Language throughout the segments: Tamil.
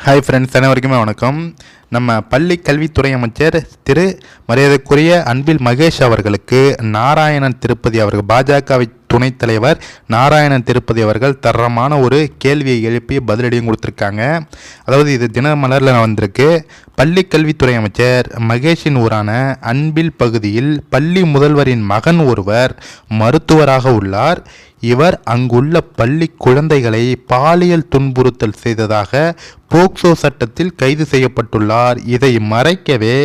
ஹாய் ஃப்ரெண்ட்ஸ் அனைவருக்குமே வணக்கம். நம்ம பள்ளி கல்வித்துறை அமைச்சர் திரு மரியாதைக்குரிய அன்பில் மகேஷ் அவர்களுக்கு நாராயணன் திருப்பதி அவர்கள் பாஜகவை துணைத் தலைவர் நாராயணன் திருப்பதி அவர்கள் தரமான ஒரு கேள்வியை எழுப்பி பதிலடியும் கொடுத்துருக்காங்க. அதாவது இது தினமலரில் வந்திருக்கு பள்ளி கல்வித்துறை அமைச்சர் மகேஷின் ஊரான அன்பில் பகுதியில் பள்ளி முதல்வரின் மகன் ஒருவர் மருத்துவராக உள்ளார். இவர் அங்குள்ள பள்ளி குழந்தைகளை பாலியல் துன்புறுத்தல் செய்ததாக போக்சோ சட்டத்தில் கைது செய்யப்பட்டுள்ளார். இதை மறைக்கவே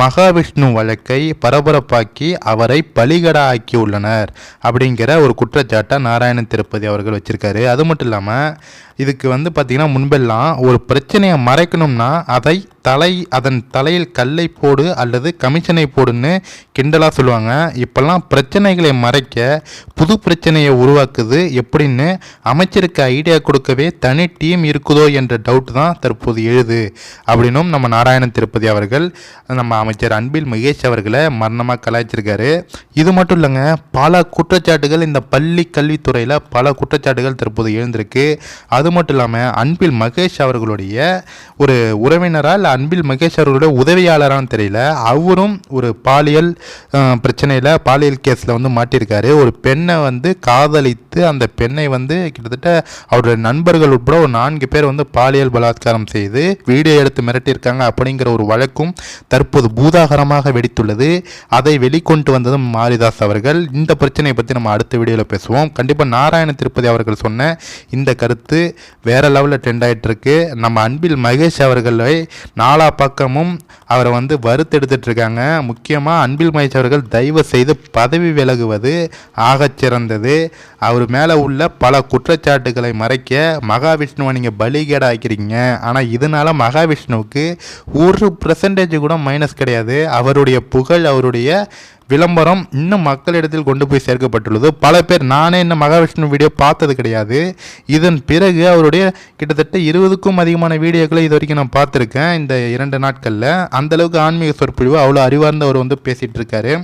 மகாவிஷ்ணு வழக்கை பரபரப்பாக்கி அவரை பலிகடா ஆக்கியுள்ளனர் அப்படிங்கிற ஒரு குற்றச்சாட்டை நாராயண திருப்பதி அவர்கள் வச்சிருக்காரு. அது மட்டும் இல்லாமல் இதுக்கு வந்து பார்த்திங்கன்னா முன்பெல்லாம் ஒரு பிரச்சனையை மறைக்கணும்னா அதை தலை அதன் தலையில் கல்லை போடு அல்லது கமிஷனை போடுன்னு கிண்டலாக சொல்லுவாங்க. இப்போல்லாம் பிரச்சனைகளை மறைக்க புது பிரச்சனையை உருவாக்குது. எப்படின்னு அமைச்சருக்கு ஐடியா கொடுக்கவே தனி டீம் இருக்குதோ என்ற டவுட் தான் தற்போது எழுது. அப்படின்னும் நம்ம நாராயணன் திருப்பதி அவர்கள் நம்ம அமைச்சர் அன்பில் மகேஷ் அவர்களை மரணமாக கலாய்ச்சிருக்காரு. இது மட்டும் இல்லைங்க பல குற்றச்சாட்டுகள் இந்த பள்ளி கல்வித்துறையில் பல குற்றச்சாட்டுகள் தற்போது எழுந்திருக்கு. அது மட்டும் இல்லாமல் அன்பில் மகேஷ் அவர்களுடைய ஒரு உறவினரால் அன்பில் மகேஷ் அவர்களுடைய உதவியாளரான்னு தெரியல. அவரும் ஒரு பாலியல் பிரச்சனையில் பாலியல் கேஸில் வந்து மாட்டியிருக்காரு. ஒரு பெண்ணை வந்து காதலித்து அந்த பெண்ணை வந்து கிட்டத்தட்ட அவருடைய நண்பர்கள் உட்பட ஒரு நான்கு பேர் வந்து பாலியல் பலாத்காரம் செய்து வீடியோ எடுத்து மிரட்டியிருக்காங்க அப்படிங்கிற ஒரு வழக்கும் தற்போது பூதாகரமாக வெடித்துள்ளது. அதை வெளிக்கொண்டு வந்ததும் மாரிதாஸ் அவர்கள். இந்த பிரச்சனையை பற்றி நம்ம அடுத்த வீடியோவில் பேசுவோம். கண்டிப்பாக நாராயண திருப்பதி அவர்கள் சொன்ன இந்த கருத்து வேற லெவலில் ட்ரெண்ட் ஆகிட்டு இருக்கு நம்ம அன்பில் மகேஷ் அவர்களை நாலா பக்கமும் அவரை வந்து வறுத்தெடுத்துட்ருக்காங்க முக்கியமாக அன்பில் மகேஷ் அவர்கள் தயவு செய்து பதவி விலகுவது ஆகச் சிறந்தது. அவர் மேலே உள்ள பல குற்றச்சாட்டுகளை மறைக்க மகாவிஷ்ணுவை நீங்கள் பலிகேடாக்கிறீங்க ஆனால் இதனால மகாவிஷ்ணுவுக்கு ஒரு பர்சன்டேஜ் கூட மைனஸ் கிடையாது. அவருடைய புகழ் அவருடைய விளம்பரம் இன்னும் மக்களிடத்தில் கொண்டு போய் சேர்க்கப்பட்டுள்ளது. பல பேர் நானே இன்னும் மகாவிஷ்ணு வீடியோ பார்த்தது கிடையாது. இதன் பிறகு அவருடைய கிட்டத்தட்ட இருபதுக்கும் அதிகமான வீடியோக்களை இது வரைக்கும் நான் பார்த்துருக்கேன் இந்த இரண்டு நாட்களில். அந்தளவுக்கு ஆன்மீக சொற்பொழிவு அவ்வளோ அறிவார்ந்தவர் வந்து பேசிகிட்டு இருக்காரு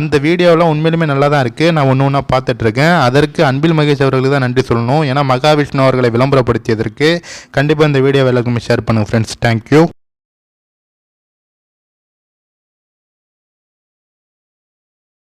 அந்த வீடியோலாம் உண்மையிலுமே நல்லா தான் இருக்குது நான் ஒன்று ஒன்றா பார்த்துட்ருக்கேன் அதற்கு அன்பில் மகேஷ் அவர்களுக்கு தான் நன்றி சொல்லணும். ஏன்னா மகாவிஷ்ணு அவர்களை விளம்பரப்படுத்தியதற்கு கண்டிப்பாக இந்த வீடியோ எல்லாருக்குமே ஷேர் பண்ணுங்கள் ஃப்ரெண்ட்ஸ் தேங்க்யூ